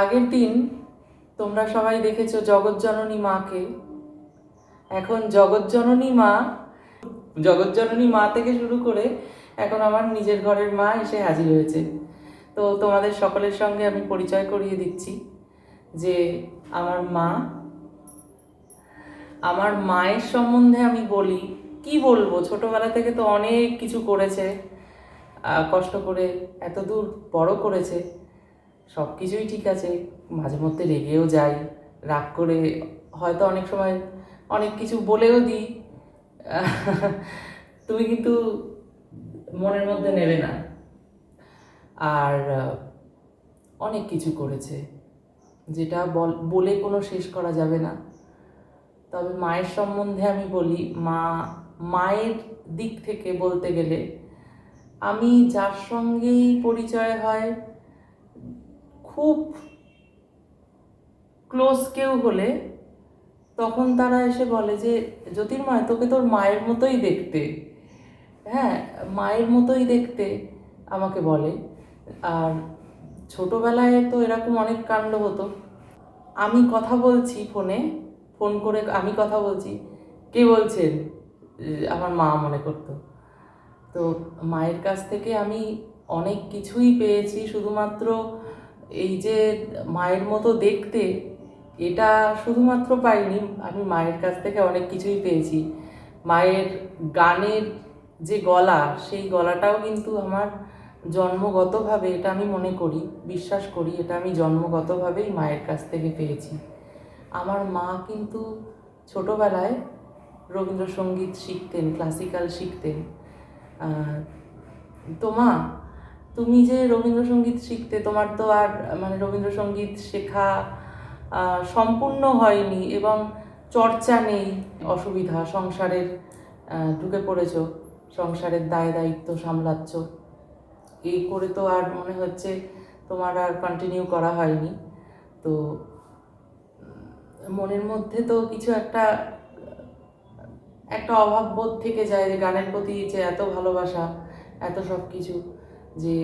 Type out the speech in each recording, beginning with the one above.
আগের দিন তোমরা সবাই দেখেছ জগৎজননী মাকে। এখন জগৎজননী মা জগৎজননী মা থেকে শুরু করে এখন আমার নিজের ঘরের মা এসে হাজির হয়েছে। তো তোমাদের সকলের সঙ্গে আমি পরিচয় করিয়ে দিচ্ছি যে আমার মা, আমার মায়ের সম্বন্ধে আমি বলি, কি বলব? ছোটবেলা থেকে তো অনেক কিছু করেছে কষ্ট করে এত দূর বড় করেছে। সব কিছুই ঠিক আছে, মাঝে মধ্যে রেগেও যাই, রাগ করে হয়তো অনেক সময় অনেক কিছু বলেও দিই। তুমি কিন্তু মনের মধ্যে নেবে না। আর অনেক কিছু করেছে, যেটা বল কোনো শেষ করা যাবে না। তবে মায়ের সম্বন্ধে আমি বলি, মা, মায়ের দিক থেকে বলতে গেলে, আমি যার সঙ্গেই পরিচয় হয় খুব ক্লোজ কেউ হলে তখন তারা এসে বলে যে, জ্যোতির্ময়, তোকে তোর মায়ের মতোই দেখতে। হ্যাঁ মায়ের মতোই দেখতে আমাকে বলে। আর ছোটোবেলায় তো এরকম অনেক কাণ্ড হতো। আমি কথা বলছি ফোনে, ফোন করে আমি কথা বলছি। কে বলছেন? আমার মা মনে করতো। তো মায়ের কাছ থেকে আমি অনেক কিছুই পেয়েছি, শুধুমাত্র এই যে মায়ের মতো দেখতে, এটা শুধুমাত্র পাইনি, আমি মায়ের কাছ থেকে অনেক কিছুই পেয়েছি। মায়ের গানের যে গলা, সেই গলাটাও কিন্তু আমার জন্মগতভাবে এটা আমি মনে করি, বিশ্বাস করি, এটা আমি জন্মগতভাবেই মায়ের কাছ থেকে পেয়েছি। আমার মা কিন্তু ছোটোবেলায় রবীন্দ্রসঙ্গীত শিখতেন ক্লাসিক্যাল শিখতেন। তো মা তুমি যে রবীন্দ্রসঙ্গীত শিখতে, তোমার তো আর মানে রবীন্দ্রসঙ্গীত শেখা সম্পূর্ণ হয়নি এবং চর্চা নেই অসুবিধা। সংসারের ঢুকে পড়েছ, সংসারের দায় দায়িত্ব সামলাচ্ছ। এই করে তো আর মনে হচ্ছে তোমার আর কন্টিনিউ করা হয়নি। তো, মনের মধ্যে তো কিছু একটা একটা অভাব বোধ থেকে যায় যে গানের প্রতি যে এত ভালোবাসা, এত সব কিছু যে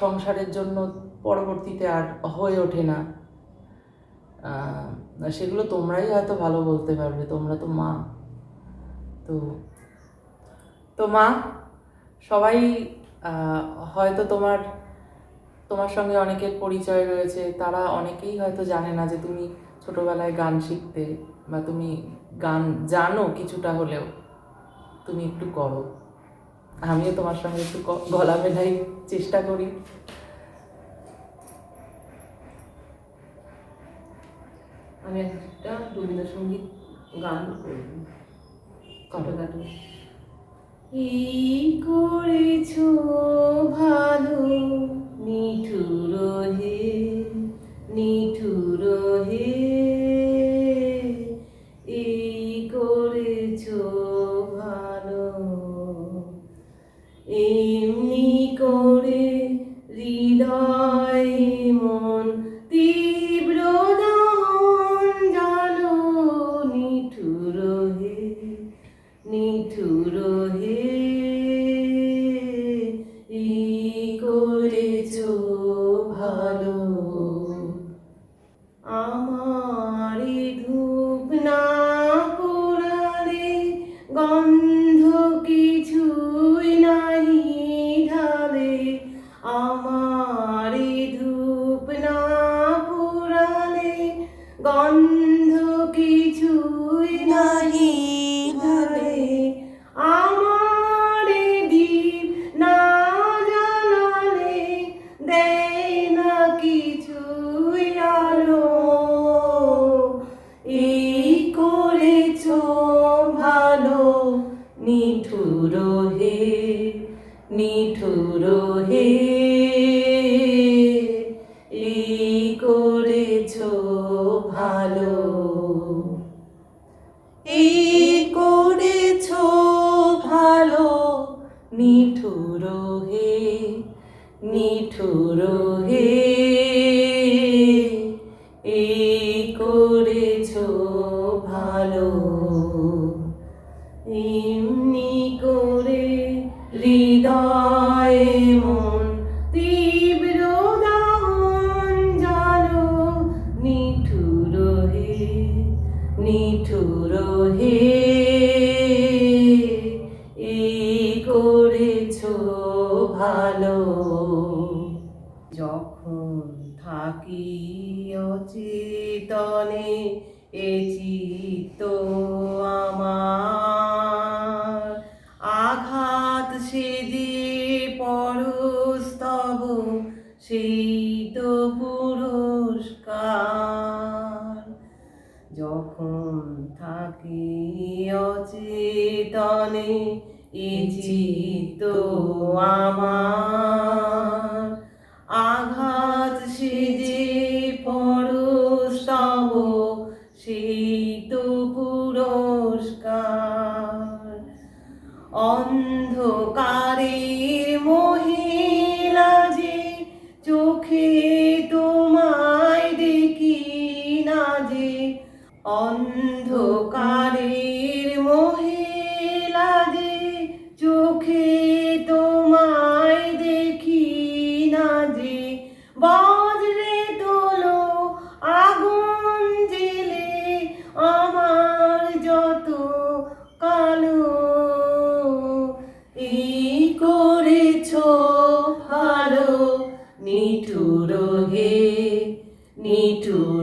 সংসারের জন্য পরবর্তীতে আর হয়ে ওঠে না। সেগুলো তোমরাই হয়তো ভালো বলতে পারবে, তোমরা তো মা। তো তো মা, সবাই হয়তো তোমার তোমার সঙ্গে অনেকের পরিচয় রয়েছে, তারা অনেকেই হয়তো জানে না যে তুমি ছোটবেলায় গান শিখতে বা তুমি গান জানো কিছুটা হলেও। তুমি একটু করো। আমিও তোমার সঙ্গে একটু গলা মেলাই চেষ্টা করি। আমি একটা রবীন্দ্রসঙ্গীত গান করব ছোটখাটো এই করেছ ভালো নিঠুর হে নিঠুর কিছুই নাহি ঢালে আমারে দীপ না জ্বালালে দেয় ভালো নিঠুর হে নিঠুর হে। হে এই করেছ ভালো। এমনি করে হৃদয় মন তীব্র দাহন জানো নিঠুর হে নিঠুর হে, এই করেছ ভালো। থাকি অচেতনে, এ চিত্ত আমার। আঘাত সে যে পরস্তব সেই তো পুরস্কার। যখন থাকি অচেতনে, এ চিত্ত আমার। તું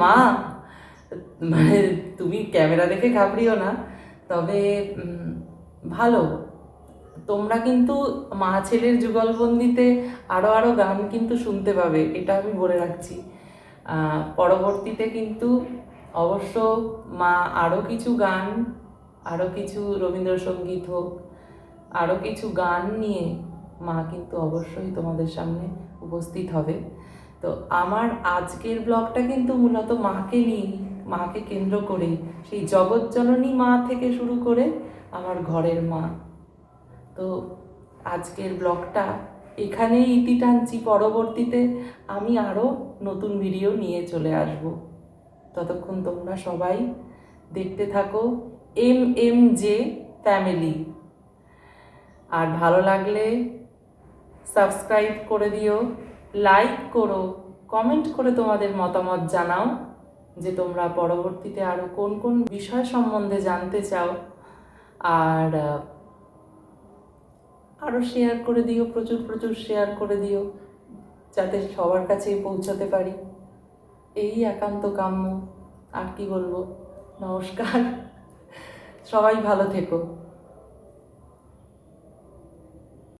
মা মানে তুমি ক্যামেরা দেখে ঘাবড়িও না, তবে ভালো। তোমরা কিন্তু মা ছেলের যুগলবন্দিতে আরও আরও গান কিন্তু শুনতে পাবে, এটা আমি বলে রাখছি। পরবর্তীতে কিন্তু অবশ্য মা আরও কিছু গান আরও কিছু রবীন্দ্রসঙ্গীত হোক আরও কিছু গান নিয়ে মা কিন্তু অবশ্যই তোমাদের সামনে উপস্থিত হবে। তো আমার আজকের ব্লগটা কিন্তু মূলত মাকে নিয়ে, মাকে কেন্দ্র করে। সেই জগৎজননী মা থেকে শুরু করে আমার ঘরের মা। তো আজকের ব্লগটা এখানেই ইতি টানছি। পরবর্তীতে আমি আরও নতুন ভিডিও নিয়ে চলে আসব। ততক্ষণ তোমরা সবাই দেখতে থাকো। M M J family. আর ভালো লাগলে সাবস্ক্রাইব করে দিও। লাইক করো কমেন্ট করে তোমাদের মতামত জানাও যে তোমরা পরবর্তীতে আরও কোন কোন বিষয় সম্বন্ধে জানতে চাও। আর আরও শেয়ার করে দিও, প্রচুর প্রচুর শেয়ার করে দিও, যাতে সবার কাছে পৌঁছাতে পারি। এই একান্ত কাম্য, আর কি বলব? নমস্কার। সবাই ভালো থেকো।